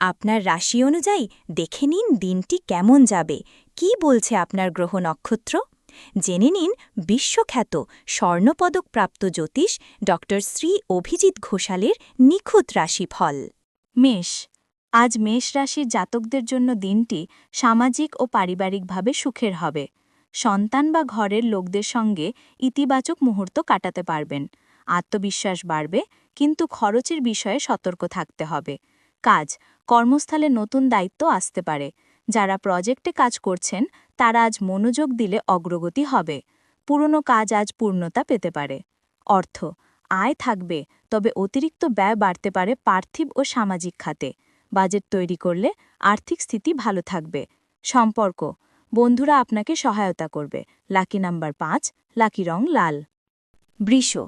আপনার রাশি অনুযায়ী দেখে নিন দিনটি কেমন যাবে। কি বলছে আপনার গ্রহ নক্ষত্র? জেনে নিন বিশ্বখ্যাত স্বর্ণপদকপ্রাপ্ত জ্যোতিষ ড শ্রী অভিজিৎ ঘোষালের নিখুঁত রাশিফল। মেষ, আজ মেষ রাশির জাতকদের জন্য দিনটি সামাজিক ও পারিবারিকভাবে সুখের হবে। সন্তান বা ঘরের লোকদের সঙ্গে ইতিবাচক মুহূর্ত কাটাতে পারবেন। আত্মবিশ্বাস বাড়বে, কিন্তু খরচের বিষয়ে সতর্ক থাকতে হবে। কাজ, কর্মস্থলে নতুন দায়িত্ব আসতে পারে। যারা প্রজেক্টে কাজ করছেন, তারা আজ মনোযোগ দিলে অগ্রগতি হবে। পুরনো কাজ আজ পূর্ণতা পেতে পারে। অর্থ, আয় থাকবে, তবে অতিরিক্ত ব্যয় বাড়তে পারে পার্থিব ও সামাজিক খাতে। বাজেট তৈরি করলে আর্থিক স্থিতি ভালো থাকবে। সম্পর্ক, বন্ধুরা আপনাকে সহায়তা করবে। লাকি নাম্বার পাঁচ, লাকি রং লাল। বৃষ,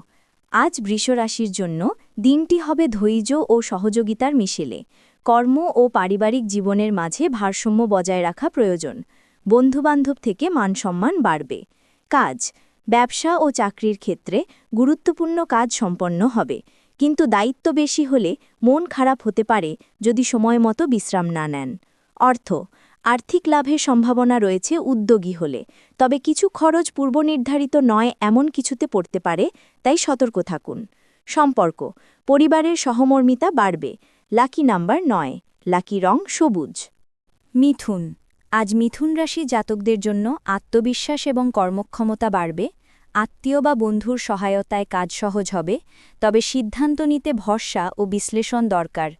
আজ বৃষ রাশির জন্য দিনটি হবে ধৈর্য ও সহযোগিতার মিশেলে। কর্ম ও পারিবারিক জীবনের মাঝে ভারসাম্য বজায় রাখা প্রয়োজন। বন্ধুবান্ধব থেকে মানসম্মান বাড়বে। কাজ, ব্যবসা ও চাকরির ক্ষেত্রে গুরুত্বপূর্ণ কাজ সম্পন্ন হবে। কিন্তু দায়িত্ব বেশি হলে মন খারাপ হতে পারে যদি সময় মতো বিশ্রাম না নেন। অর্থ, আর্থিক লাভের সম্ভাবনা রয়েছে উদ্যোগী হলে। তবে কিছু খরচ পূর্বনির্ধারিত নয় এমন কিছুতে পড়তে পারে, তাই সতর্ক থাকুন। সম্পর্ক। পরিবারের সহমর্মিতা বাড়বে। লাকি নাম্বার নয়। লাকি রং সবুজ। মিথুন। আজ মিথুন রাশি জাতকদের জন্য আত্মবিশ্বাস এবং কর্মক্ষমতা বাড়বে। আত্মীয় বা বন্ধুর সহায়তায় কাজ সহজ হবে, তবে সিদ্ধান্ত নিতে ভরসা ও বিশ্লেষণ দরকার।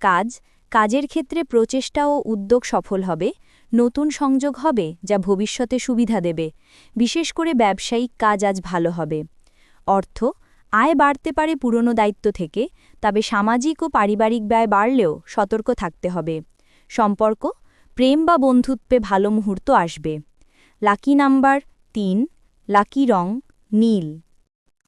কাজ। কাজের ক্ষেত্রে প্রচেষ্টা ও উদ্যোগ সফল হবে। নতুন সংযোগ হবে, যা ভবিষ্যতে সুবিধা দেবে। বিশেষ করে ব্যবসায়িক কাজ আজ ভালো হবে। অর্থ। আয় বাড়তে পারে পুরনো দায়িত্ব থেকে, তবে সামাজিক ও পারিবারিক ব্যয় বাড়লেও সতর্ক থাকতে হবে। সম্পর্ক, প্রেম বা বন্ধুত্বে ভালো মুহূর্ত আসবে। লাকি নাম্বার তিন, লাকি রং, নীল।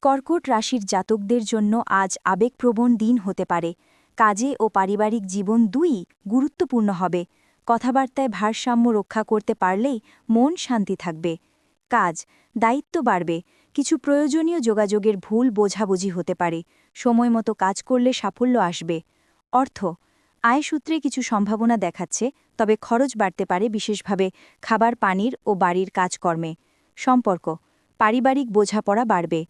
কর্কট রাশির জাতকদের জন্য আজ আবেগপ্রবণ দিন হতে পারে। কাজে ও পারিবারিক জীবন দুই গুরুত্বপূর্ণ হবে। কথাবার্তায় ভারসাম্য রক্ষা করতে পারলেই মন শান্তি থাকবে। কাজ, দায়িত্ব বাড়বে, কিছু প্রয়োজনীয় যোগাযোগের ভুল বোঝাবুঝি হতে পারে, সময় মতো কাজ করলে সাফল্য আসবে। অর্থ, আয় সূত্রে কিছু সম্ভাবনা দেখাচ্ছে, তবে খরচ বাড়তে পারে, বিশেষভাবে খাবার, পানির ও বাড়ির কাজকর্মে। সম্পর্ক, পারিবারিক বোঝাপড়া বাড়বে।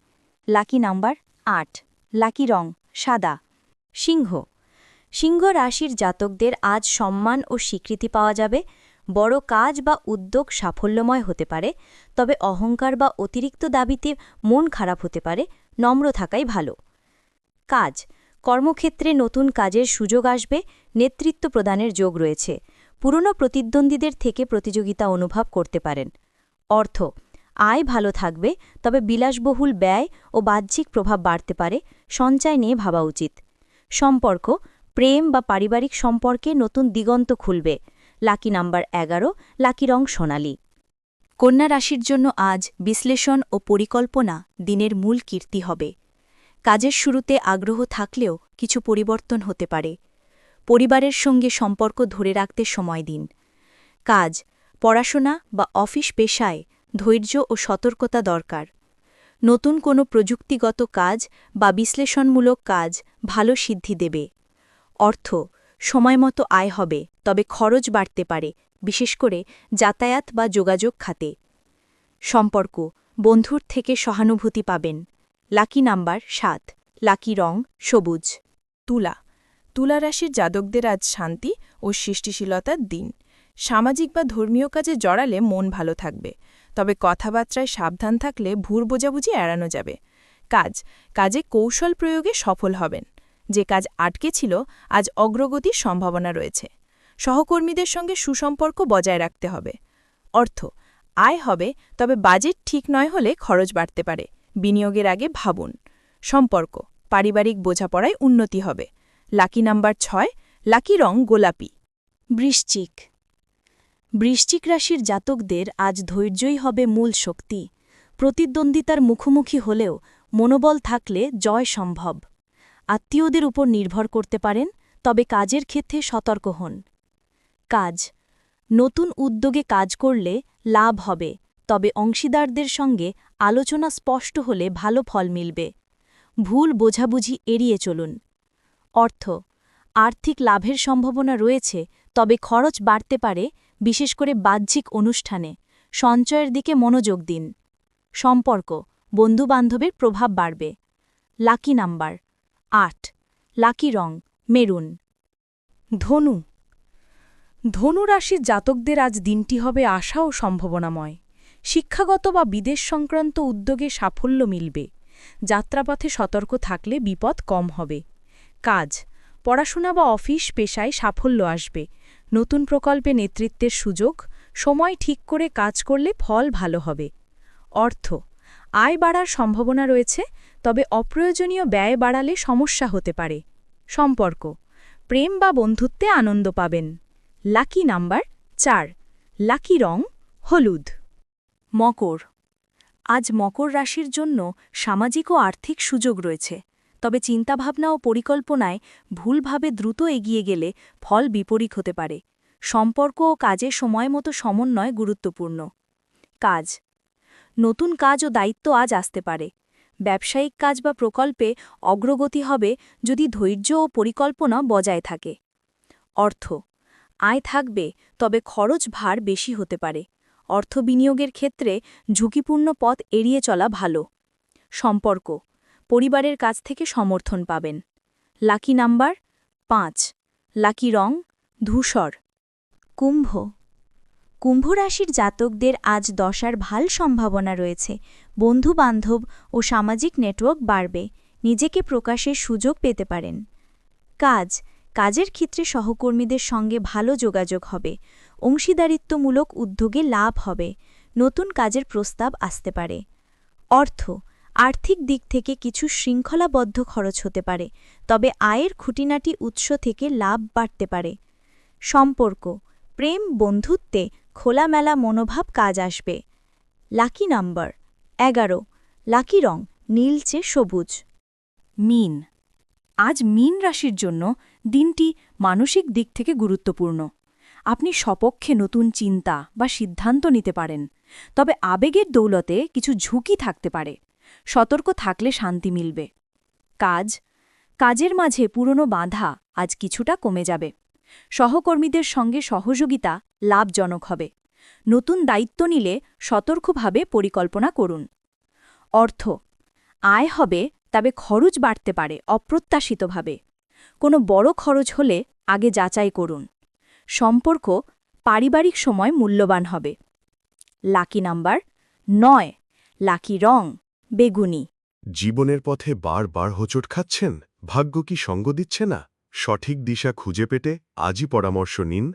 লাকি নাম্বার, আট। লাকি রং, সাদা। সিংহ সিংহ রাশির জাতকদের আজ সম্মান ও স্বীকৃতি পাওয়া যাবে বড় কাজ বা উদ্যোগ সাফল্যময় হতে পারে, তবে অহংকার বা অতিরিক্ত দাবিতে মন খারাপ হতে পারে, নম্র থাকাই ভালো। কাজ, কর্মক্ষেত্রে নতুন কাজের সুযোগ আসবে, নেতৃত্ব প্রদানের যোগ রয়েছে, পুরনো প্রতিদ্বন্দ্বীদের থেকে প্রতিযোগিতা অনুভব করতে পারেন। অর্থ, আয় ভালো থাকবে, তবে বিলাসবহুল ব্যয় ও বাহ্যিক প্রভাব বাড়তে পারে, সঞ্চয় নিয়ে ভাবা উচিত। সম্পর্ক, প্রেম বা পারিবারিক সম্পর্কে নতুন দিগন্ত খুলবে। লাকি নাম্বার এগারো, লাকি রং সোনালি। কন্যা রাশির জন্য আজ বিশ্লেষণ ও পরিকল্পনা দিনের মূল কীর্তি হবে। কাজের শুরুতে আগ্রহ থাকলেও কিছু পরিবর্তন হতে পারে। পরিবারের সঙ্গে সম্পর্ক ধরে রাখতে সময় দিন। কাজ, পড়াশোনা বা অফিস পেশায় ধৈর্য ও সতর্কতা দরকার। নতুন কোনো প্রযুক্তিগত কাজ বা বিশ্লেষণমূলক কাজ ভালো সিদ্ধি দেবে। অর্থ সময়মতো আয় হবে, তবে খরচ বাড়তে পারে, বিশেষ করে যাতায়াত বা যোগাযোগ খাতে। সম্পর্ক, বন্ধুর থেকে সহানুভূতি পাবেন। লাকি নাম্বার সাত, লাকি রং, সবুজ। তুলা তুলা রাশির জাতকদের আজ শান্তি ও সৃষ্টিশীলতার দিন। সামাজিক বা ধর্মীয় কাজে জড়ালে মন ভালো থাকবে, তবে কথাবার্তায় সাবধান থাকলে ভুর বোঝাবুঝি এড়ানো যাবে। কাজ, কাজে কৌশল প্রয়োগে সফল হবেন। যে কাজ আটকে ছিল, আজ অগ্রগতির সম্ভাবনা রয়েছে। সহকর্মীদের সঙ্গে সুসম্পর্ক বজায় রাখতে হবে। অর্থ, আয় হবে, তবে বাজেট ঠিক নয় হলে খরচ বাড়তে পারে। বিনিয়োগের আগে ভাবুন। সম্পর্ক, পারিবারিক বোঝাপড়ায় উন্নতি হবে। লাকি নাম্বার ছয়, লাকি রং গোলাপি। বৃশ্চিক। বৃশ্চিক রাশির জাতকদের আজ ধৈর্যই হবে মূল শক্তি। প্রতিদ্বন্দ্বিতার মুখোমুখি হলেও মনোবল থাকলে জয় সম্ভব। আত্মীয়দের উপর নির্ভর করতে পারেন, তবে কাজের ক্ষেত্রে সতর্ক হন। কাজ। নতুন উদ্যোগে কাজ করলে লাভ হবে, তবে অংশীদারদের সঙ্গে আলোচনা স্পষ্ট হলে ভালো ফল মিলবে। ভুল বোঝাবুঝি এড়িয়ে চলুন। অর্থ। আর্থিক লাভের সম্ভাবনা রয়েছে, তবে খরচ বাড়তে পারে, বিশেষ করে বাহ্যিক অনুষ্ঠানে। সঞ্চয়ের দিকে মনোযোগ দিন। সম্পর্ক। বন্ধুবান্ধবের প্রভাব বাড়বে। Lucky number. আট। লাকি রং, মেরুন। ধনু। ধনু রাশির জাতকদের আজ দিনটি হবে আশা ও সম্ভাবনাময়। শিক্ষাগত বা বিদেশ সংক্রান্ত উদ্যোগে সাফল্য মিলবে। যাত্রাপথে সতর্ক থাকলে বিপদ কম হবে। কাজ। পড়াশোনা বা অফিস পেশায় সাফল্য আসবে। নতুন প্রকল্পে নেতৃত্বের সুযোগ, সময় ঠিক করে কাজ করলে ফল ভালো হবে। অর্থ। আয় বাড়ার সম্ভাবনা রয়েছে তবে অপ্রয়োজনীয় ব্যয় বাড়ালে সমস্যা হতে পারে। সম্পর্ক। প্রেম বা বন্ধুত্বে আনন্দ পাবেন। লাকি নাম্বার চার। লাকি রং হলুদ। মকর। আজ মকর রাশির জন্য সামাজিক ও আর্থিক সুযোগ রয়েছে, তবে চিন্তাভাবনা ও পরিকল্পনায় ভুলভাবে দ্রুত এগিয়ে গেলে ফল বিপরীত হতে পারে। সম্পর্ক ও কাজে সময় মতো সমন্বয় গুরুত্বপূর্ণ। কাজ। নতুন কাজ ও দায়িত্ব আজ আসতে পারে। ব্যবসায়িক কাজ বা প্রকল্পে অগ্রগতি হবে যদি ধৈর্য ও পরিকল্পনা বজায় থাকে। অর্থ, আয় থাকবে, তবে খরচ ভার বেশি হতে পারে। অর্থ বিনিয়োগের ক্ষেত্রে ঝুঁকিপূর্ণ পথ এড়িয়ে চলা ভালো। সম্পর্ক, পরিবারের কাছ থেকে সমর্থন পাবেন। লাকি নাম্বার পাঁচ, লাকি রং, ধূসর। কুম্ভ কুম্ভ রাশির জাতকদের আজ দশার ভালো সম্ভাবনা রয়েছে। বন্ধু-বান্ধব ও সামাজিক নেটওয়ার্ক বাড়বে। নিজেকে প্রকাশের সুযোগ পেতে পারেন। কাজ। কাজের ক্ষেত্রে সহকর্মীদের সঙ্গে ভালো যোগাযোগ হবে। অংশীদারিত্বমূলক উদ্যোগে লাভ হবে। নতুন কাজের প্রস্তাব আসতে পারে। অর্থ। আর্থিক দিক থেকে কিছু শৃঙ্খলাবদ্ধ খরচ হতে পারে, তবে আয়ের খুঁটিনাটি উৎস থেকে লাভ বাড়তে পারে। সম্পর্ক। প্রেম, বন্ধুত্বে খোলামেলা মনোভাব কাজ আসবে। লাকি নাম্বার, এগারো। লাকি রং নীলচে সবুজ। মিন, আজ মিন রাশির জন্য দিনটি মানসিক দিক থেকে গুরুত্বপূর্ণ। আপনি সপক্ষে নতুন চিন্তা বা সিদ্ধান্ত নিতে পারেন, তবে আবেগের দৌলতে কিছু ঝুঁকি থাকতে পারে। সতর্ক থাকলে শান্তি মিলবে। কাজ, কাজের মাঝে পুরনো বাধা আজ কিছুটা কমে যাবে। সহকর্মীদের সঙ্গে সহযোগিতা লাভজনক হবে। নতুন দায়িত্ব নিলে সতর্কভাবে পরিকল্পনা করুন। অর্থ, আয় হবে, তবে খরচ বাড়তে পারে অপ্রত্যাশিতভাবে। কোনো বড় খরচ হলে আগে যাচাই করুন। সম্পর্ক, পারিবারিক সময় মূল্যবান হবে। লাকি নাম্বার, নয়, লাকি রং, বেগুনি। জীবনের পথে বারবার হোঁচট খাচ্ছেন? ভাগ্য কি সঙ্গ দিচ্ছে না? সঠিক দিশা খুঁজে পেতে আজই পরামর্শ নিন।